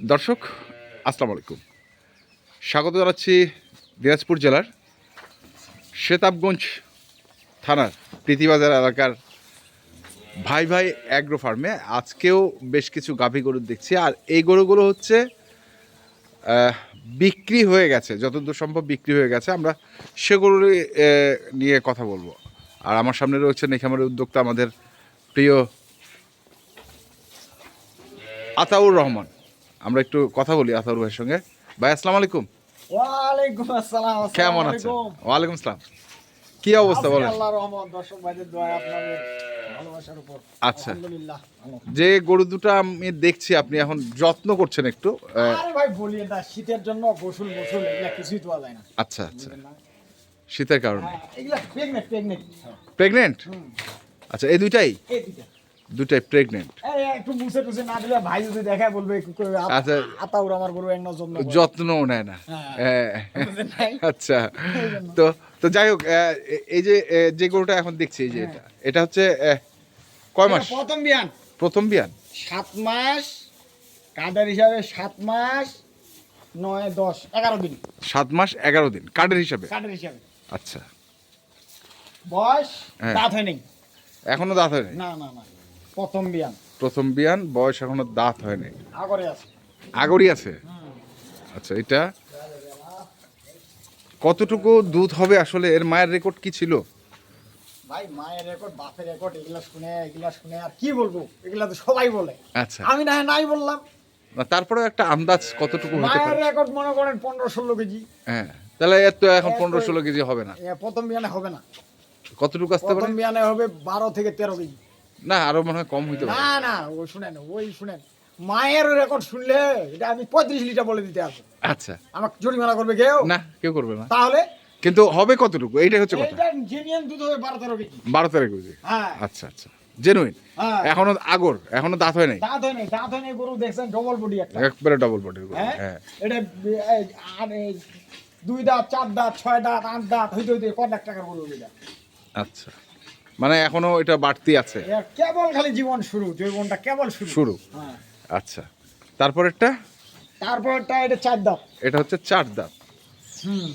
দর্শক আসসালামু আলাইকুম। স্বাগত জানাচ্ছি দিনাজপুর জেলার শেতাবগঞ্জ থানার প্রীতিবাজার এলাকার ভাই ভাই অ্যাগ্রো ফার্মে আজকেও বেশ কিছু গাভী গরু দেখছি আর এই গরুগুলো হচ্ছে বিক্রি হয়ে গেছে যতদূর সম্ভব বিক্রি হয়ে গেছে। আমরা আহ, নিয়ে কথা বলব। আর আমার সামনে রয়েছেন এখানে উদ্যোক্তা আমাদের প্রিয় আতাউর রহমান। আমরা একটু কথা বলি আতাউর ভাইয়ের সঙ্গে। ভাই আসসালামু আলাইকুম। ওয়ালাইকুম আসসালাম কেমন আছেন। ওয়ালাইকুম আসসালাম। কি অবস্থা বলেন? আল্লাহর রহমত দর্শক ভাইদের দোয়া আপনাদের ভালোবাসার উপর। আচ্ছা। আলহামদুলিল্লাহ যে গরু দুটো আমি দেখছি আপনি এখন যত্ন করছেন একটু আরে ভাই বলি না শীতের জন্য গোসল গোসল এগুলা কিছুই তো যায় না। আচ্ছা আচ্ছা। শীতের কারণে। হ্যাঁ, এগুলা প্রেগনেন্ট প্রেগনেন্ট প্রেগনেন্ট আচ্ছা এই দুইটাই? এই দুইটা। দুটাই প্রেগনেন্ট একটু মুছে টুছে না দিলে ভাই যদি দেখা বলবে করে আত- আচ্ছা। আমার গরু এক নজর নেব। যত্নও নেয় না। হ্যাঁ। হ্যাঁ। আচ্ছা। তো তো যাই হোক এই যে যে গরুটা এখন দেখছি এই যে এটা। এটা হচ্ছে কয় মাস? প্রথম বিয়ান। প্রথম বিয়ান। সাত মাস কাদের হিসাবে সাত মাস নয় দশ এগারো দিন। সাত মাস এগারো দিন। কার্ডের হিসাবে? কাদের হিসাবে? আচ্ছা। বয়স হ্যাঁ। দাঁত হয়নি। এখনও দাঁত হয়নি? না না না। প্রথম বিয়ান। প্রথম বিয়ান বয়স এখনও দাঁত হয়নি। আগরে আছে। আগরই আছে? আচ্ছা এটা? কতটুকু দুধ হবে আসলে? এর মায়ের রেকর্ড কি ছিল? ভাই মায়ের রেকর্ড বাপের রেকর্ড এগুলা শুনে এগুলা শুনে আর কি বলব? এগুলা তো সবাই বলে। আচ্ছা। আমি না নাই বললাম। না তারপরে একটা আন্দাজ কতটুকু হতে মায়ের পারে রেকর্ড মনে করেন পনেরো ষোলো কেজি। হ্যাঁ তাহলে এর তো এখন এত- পনেরো ষোলো কেজি হবে না। প্রথম বিয়ানে হবে না। কতটুকু আসতে পারে? প্রথম বিয়ানে হবে বারো থেকে তেরো কেজি। না আরও মনে হয় কম হইতে পারে। না না ও শুনেন ওই শুনেন মায়ের রেকর্ড শুনলে এটা আমি পঁয়ত্রিশ লিটার বলে দিতে আসব। আচ্ছা। আমাকে জরিমানা করবে কেউ? না কেউ করবে না। তাহলে? কিন্তু হবে কতটুকু? এইটাই হচ্ছে কথা। এইটা জেনুইন দুধ হবে বারো তেরো কেজি। বারো তেরো কেজি? হ্যাঁ। আচ্ছা আচ্ছা। জেনুইন হ্যাঁ। এখনও আগর এখনও দাঁত হয় নাই? দাঁত হয় নাই দাঁত হয় নাই গরু দেখছেন ডবল বডি একটা। একবারে ডবল বডির হ্যাঁ? এটা আর দুই দাঁত চার দাঁত ছয় দাঁত আট দাঁত হইতে হইতে ক লাখ টাকার গরু এটা। আচ্ছা। মানে এখনও এটা বাড়তি আছে। কেবল খালি জীবন শুরু জীবনটা কেবল শুরু। শুরু। হ্যাঁ। আচ্ছা। তারপরেরটা? তারপরটা এটা চার দাঁত। এটা হচ্ছে চার দাঁত।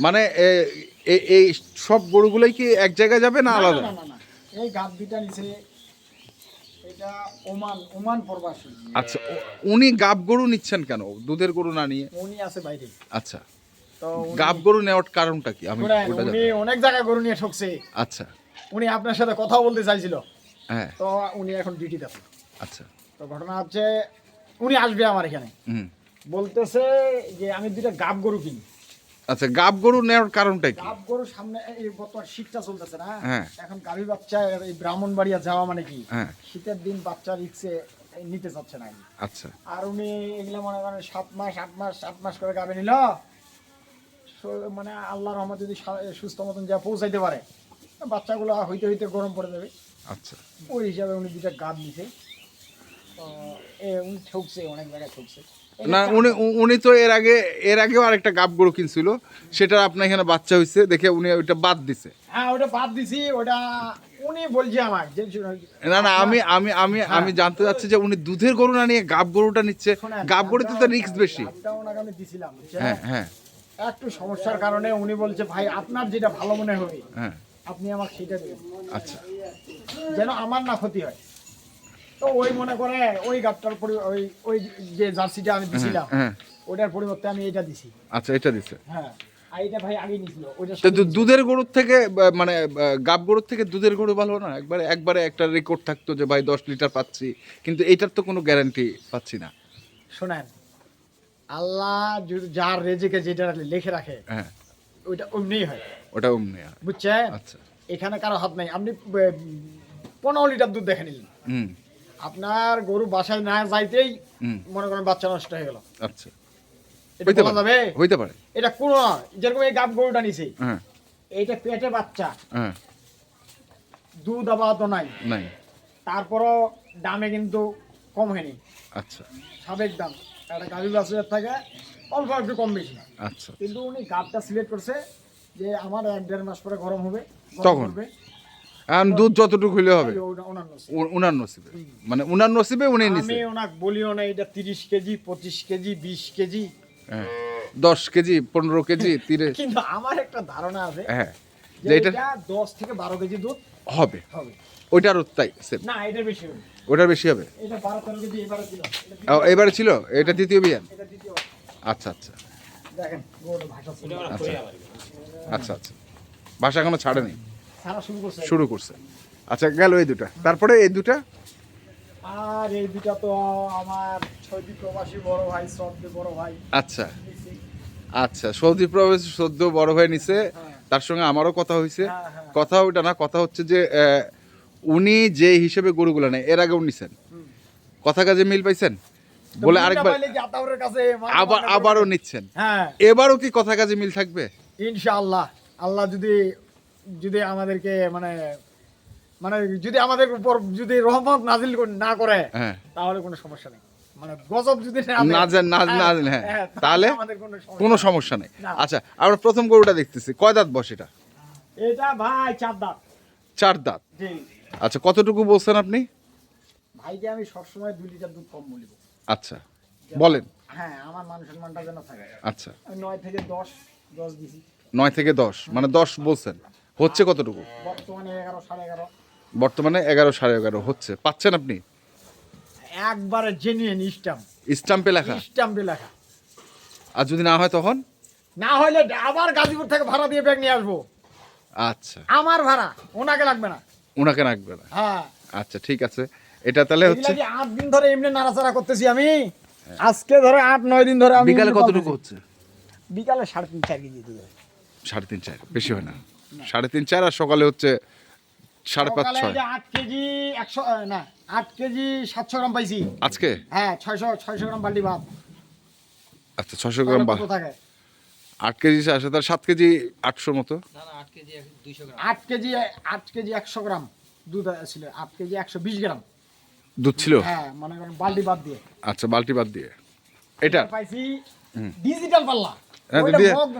মানে এ- এ- এই সব গরুগুলোই কি এক জায়গায় যাবে না আলাদা? না, না, না। এই গাছ দুইটা নিচে এটা ওমান ওমান প্রবাসী। আচ্ছা উনি গাব গরু নিচ্ছেন কেন? দুধের গরু না নিয়ে? উনি আছে বাইরে। আচ্ছা। গাব গরু নেওয়ার কারণটা কি? আমি উনি অনেক জায়গায় গরু নিয়ে ঠকছে। আচ্ছা। উনি আপনার সাথে কথা বলতে চাইছিল। হ্যাঁ। তো উনি এখন ডিউটিতে আছে আচ্ছা। তো ঘটনা হচ্ছে উনি আসবে আমার এখানে। বলতেছে যে আমি দুইটা গাব গরু কিনি। আচ্ছা গাব গরু নেওয়ার কারণটা কি? গাব গরু সামনে এই বর্তমান শীতটা চলতেছে না হ্যাঁ। এখন গাভী বাচ্চা এই ব্রাহ্মণবাড়িয়া যাওয়া মানে কি? হ্যাঁ। শীতের দিন বাচ্চা রিক্সে নিতে চাচ্ছে না। আচ্ছা। আর উনি এগুলো মনে করেন সাত মাস আট মাস সাত মাস করে গাভী নিল। মানে আল্লাহ রহমত যদি সুস্থ মতন যা পৌঁছাইতে পারে। বাচ্চাগুলো হইতে হইতে গরম পড়ে যাবে। আচ্ছা। ওই হিসাবে উনি দুটা গাব এ উনি ঠকছে অনেক জায়গায় ঠকছে। না উনি উনি তো এর আগে এর আগেও আরেকটা গাব গরু কিনছিল। সেটা আপনার এখানে বাচ্চা হয়েছে দেখে উনি ওইটা বাদ দিছে। হ্যাঁ ওটা বাদ দিছি ওটা উনি বলছে আমার যে না না আমি আমি আমি আমি জানতে চাচ্ছি যে উনি দুধের গরু না নিয়ে গাব গরুটা নিচ্ছে। গাব গরুতে তো রিস্ক বেশি। ওনাকে আমি দিছিলাম হ্যাঁ হ্যাঁ। একটু সমস্যার কারণে উনি বলছে ভাই আপনার যেটা ভালো মনে হবে হ্যাঁ। আপনি আমাকে সেটা দেবেন। আচ্ছা। যেন আমার না ক্ষতি হয়। তো ওই মনে করে ওই গাবটার ওই ওই যে জার্সিটা আমি দিছিলাম হ্যাঁ। ওটার পরিবর্তে আমি এটা দিছি। আচ্ছা এটা দিছে। হ্যাঁ এটা ভাই আগে নিছিল ওইটা দুধের গরুর থেকে মানে গাব গরুর থেকে দুধের গরু ভালো না? একবারে একবারে একটা রেকর্ড থাকতো যে ভাই দশ লিটার পাচ্ছি। কিন্তু এটার তো কোনো গ্যারান্টি পাচ্ছি না। শোনেন আল্লাহ যার রেজেকে যেটা লিখে রাখে হ্যাঁ। ওইটা অমনিই হয়। ওটা অমনি। বুঝছেন? আচ্ছা। এখানে কারও হাত নাই। আপনি পনেরো লিটার দুধ দেখে নিলেন। আপনার গরু বাসায় না যাইতেই মনে করেন বাচ্চা নষ্ট হয়ে গেল। আচ্ছা। হইতে পারে। যাবে? হইতে পারে। এটা কোনো। যেরকম এই গাব গরুটা নিছে হ্যাঁ। এইটা পেটে বাচ্চা। হ্যাঁ। দুধ আপাতত নাই। নাই। তারপরও দামে কিন্তু কম হয়নি। আচ্ছা। সাবেক দাম। একটা গাভী বাছুরের থাকে অল্প একটু কম বেশি। আচ্ছা। কিন্তু উনি গাবটা সিলেক্ট করছে যে আমার এক দেড় মাস পরে গরম হবে তখন? এখন দুধ যতটুকু হইলে হবে? উনার নসিবে। মানে উনার নসিবে উনি নিছে আমি ওনাকে বলিও না এটা তিরিশ কেজি পঁচিশ কেজি বিশ কেজি। হ্যাঁ। দশ কেজি পনেরো কেজি তিরে কিন্তু আমার একটা ধারণা আছে হ্যাঁ। যে এটা এটা দশ থেকে বারো কেজি দুধ হবে। হবে। ওইটারও তাই সেম না এটা বেশি হবে। ওটার বেশি হবে? এটা বারো তেরো কেজি এবারে ছিল। এবারে ছিল? এটা দ্বিতীয় বিয়ান? এটা দ্বিতীয় আচ্ছা আচ্ছা। দেখেন গরুটা ভাষা ছিল আচ্ছা। আচ্ছা আচ্ছা। ভাষা এখনও ছাড়েনি? শুরু করছে। আচ্ছা গেল এই দুটা। তারপরে এই দুটা? আর এই দুটা তো আমার ছয়টি প্রবাসী বড় ভাই শ্রদ্ধে বড় ভাই। আচ্ছা। আচ্ছা সৌদি প্রবেশ সদ্য বড় হয়ে নিছে। হ্যাঁ। তার সঙ্গে আমারও কথা হয়েছে হ্যাঁ, হ্যাঁ। কথা ওইটা না কথা হচ্ছে যে উনি যে হিসেবে গরুগুলো নেয় এর আগেও নিছেন। কথা কাজে মিল পাইছেন? বলে আরেকবার আবার আবারও নিচ্ছেন। এবারও কি কথা কাজে মিল থাকবে? ইনশাআল্লাহ। আল্লাহ যদি যদি আমাদেরকে মানে মানে যদি আমাদের উপর যদি রহমত নাজিল না করে হ্যাঁ। তাহলে কোনো সমস্যা নেই। মানে গজব যদি না না না- না জান- তাহলে কোনো সমস্যা নেই। সমস্যা নেই। না। আচ্ছা আমরা প্রথম গরুটা দেখতেছি। কয় দাঁত বস এটা? এটা ভাই চার দাঁত। চার দাঁত। আচ্ছা কতটুকু বলছেন আপনি? ভাইকে আমি সবসময় দুই লিটার দুধ কম বলিব আচ্ছা বলেন। হ্যাঁ আমার মান সম্মানটা যেন থাকে। আচ্ছা। নয় থেকে দশ নয় থেকে দশ মানে দশ বলছেন। হচ্ছে কতটুকু? বর্তমানে এগারো সাড়ে এগারো। হচ্ছে। পাচ্ছেন আপনি? একবারে জেনুইন স্টাম্প স্টাম্পে লেখা? স্টাম্পে লেখা। আর যদি না হয় তখন? না হলে আবার গাজীপুর থেকে ভাড়া দিয়ে ব্যাগ নিয়ে আসব। আচ্ছা। আমার ভাড়া ওনাকে লাগবে না। ওনাকে রাখবে না? হ্যাঁ। আচ্ছা ঠিক আছে। এটা তাহলে হচ্ছে আট দিন ধরে এমনি নাড়াচাড়া করতেছি আমি আজকে ধরে আট নয় দিন ধরে আমি বিকালে কতটুকু হচ্ছে? বিকালে সাড়ে তিন চার কেজি দুধ হয়। সাড়ে তিন চার বেশি হয় না। সাড়ে তিন চার আর সকালে হচ্ছে সাড়ে পাঁচ সকালে ছয়। আট কেজি একশো না আট কেজি সাতশো গ্রাম পাইছি। আজকে? হ্যাঁ ছয়শো ছয়শো গ্রাম বাল্টি ভাত। আচ্ছা ছশো গ্রাম তাহলে থাকে? আট কেজি আসে তার সাত কেজি আটশোর মতো? আট কেজি আট কেজি একশো গ্রাম দুধ ছিল আট কেজি একশো বিশ গ্রাম। দুধ ছিল? হ্যাঁ মনে করেন বাল্টি বাদ দিয়ে। আচ্ছা বালতি বাদ দিয়ে। এটা? পাইছি ডিজিটাল পাল্লা। হ্যাঁ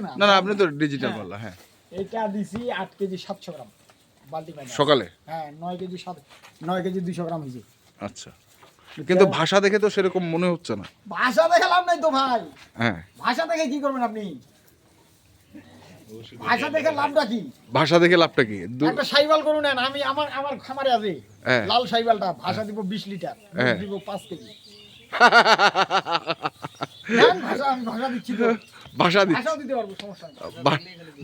না। না আপনি তো ডিজিটাল হ্যাঁ। বললা হ্যাঁ। এটা দিছি আট কেজি সাতশো গ্রাম পাইনি সকালে? হ্যাঁ নয় কেজি সাত নয় কেজি দুইশো গ্রাম হয়েছে। আচ্ছা। কিন্তু ভাষা দেখে তো সেরকম মনে হচ্ছে না। ভাষা দেখে লাভ নাই তো ভাই। হ্যাঁ। ভাষা দেখে কি করবেন আপনি? ভাষা দেখে লাভটা কি? ভাষা দেখে লাভটা কি? একটা সাইবাল করুন নেন আমি আমার আমার খামারে আছে। হ্যাঁ। লাল সাইবালটা ভাষা দিব বিশ লিটার দুধ। দিব পাঁচ কেজি। ভাষা আমি ভাষা দিচ্ছি তো। ভাষা দিচ্ছে ভাষাও দিতে পারব সমস্যা নেই।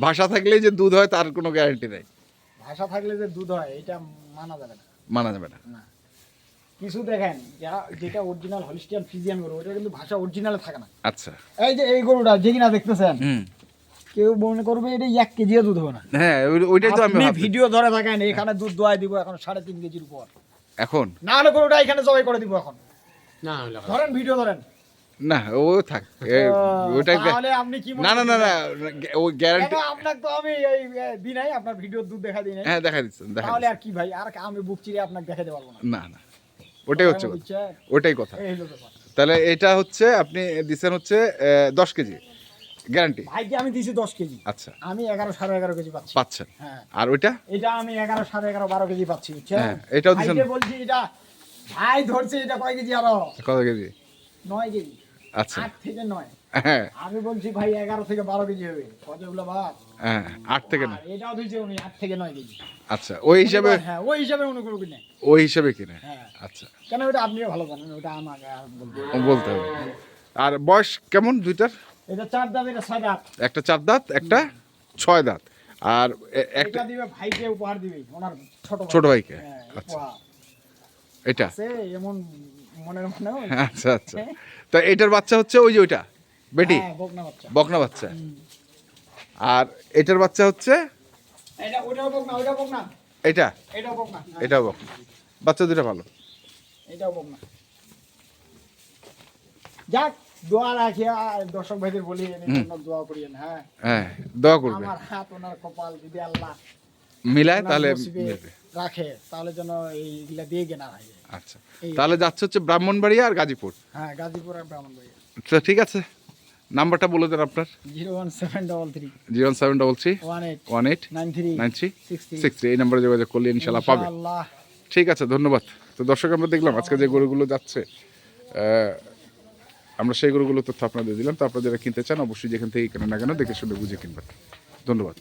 ভাষা থাকলেই যে দুধ হয় তার কোনো গ্যারান্টি নেই। ভাষা থাকলে যে দুধ হয় এটা মানা যাবে না। মানা যাবে না। কিছু দেখেন যা যেটা অরিজিনাল হলিস্টিয়ান ফিজিয়ান গরু ওটা কিন্তু ভাষা অরিজিনালে থাকে না। আচ্ছা। এই যে এই গরুটা যে কিনা দেখতেছেন হুম। কেউ মনে করবে এটা এক কেজি দুধ হবে না। হ্যাঁ ওইটাই তো আমি আপনি ভিডিও ধরে থাকেন এখানে দুধ দোয়াই দিব এখন সাড়ে তিন কেজির উপর। এখন? না হলে গরুটা এখানে জবাই করে দিব এখন। না। ধরেন ভিডিও ধরেন। না ও থাক কি না না না না? ওই গ্যারান্টি আপনাকে তো আমি এই এ, দিই নাই আপনার ভিডিও দুধ দেখা দিই নাই? হ্যাঁ দেখা দিচ্ছেন দেখা তাহলে আর কি ভাই আর আমি বুক চিরে আপনাকে দেখাতে পারব না। না না ওটাই হচ্ছে কথা ওটাই কথা। তাহলে এটা হচ্ছে আপনি দিচ্ছেন হচ্ছে দশ কেজি গ্যারান্টি ভাইকে আমি দিয়েছি দশ কেজি? আচ্ছা। আমি এগারো সাড়ে এগারো কেজি পাচ্ছি। পাচ্ছেন। হ্যাঁ। আর ওইটা? এটা আমি এগারো সাড়ে এগারো বারো কেজি পাচ্ছি হ্যাঁ, এটাও দিছেন- ভাইকে বলছি এটা ভাই ধরছে এটা কয় কেজি আরও? কত কেজি? নয় কেজি। আচ্ছা। আট থেকে নয়। হ্যাঁ। আমি বলছি ভাই এগারো থেকে বারো কেজি হবে। কতগুলো ভাত হ্যাঁ আট থেকে না আর এটাও দিয়েছে উনি আট থেকে নয় কেজি। আচ্ছা ওই হিসাবে হ্যাঁ ওই হিসাবে উনি কোনো। ওই হিসাবে কিনে। হ্যাঁ। আচ্ছা। কেন ওটা আপনিও ভালো জানেন ওটা আমাকে বলতে হবে আর বয়স কেমন দুইটার? এটা চার দাঁত এটা ছয় দাঁত। একটা চার দাঁত একটা ছয় দাঁত। আর একটা দিবে ভাইকে উপহার দিবে ওনার ছোট ছোট ভাইকে। আচ্ছা। এটা? এমন মনের মনে আচ্ছা আচ্ছা। তো এটার বাচ্চা হচ্ছে ওই যে ওইটা বেটি? হ্যাঁ, বকনা বাচ্চা। বকনা বাচ্চা। আর এটার বাচ্চা হচ্ছে? এটা ওটাও বকনা ওটাও বকনা। এটা? এটাও বকনা। এটাও বকনা। বাচ্চা দুটো ভালো? এটাও বকনা। যাক দোয়া রাখি দর্শক ভাইদের বলি দোয়া করিয়েন হ্যাঁ? হ্যাঁ দোয়া করবে আমার হাত ওনার কপাল যদি আল্লাহ মিলায় তাহলে রাখে তাহলে যেন এইগুলা দিয়ে কেনা হয়। আচ্ছা। তাহলে যাচ্ছে হচ্ছে ব্রাহ্মণবাড়িয়া আর গাজীপুর। হ্যাঁ গাজীপুর আর ব্রাহ্মণবাড়িয়া। তো ঠিক আছে। নাম্বারটা বলে দেন আপনার। Zero one seven double three. Zero seven double three. One eight. One eight. Nine three. Nine three. Six three. এই নাম্বারে যোগাযোগ করলে ইনশাল্লাহ পাবে। ঠিক আছে ধন্যবাদ। তো দর্শক আমরা দেখলাম আজকে যে গরুগুলো যাচ্ছে আমরা সেই গরুগুলো তথ্য আপনাদের দিলাম। তো আপনারা যারা কিনতে চান অবশ্যই যেখান থেকে কেনেন না কেন দেখে শুনে বুঝে কিনবেন। ধন্যবাদ।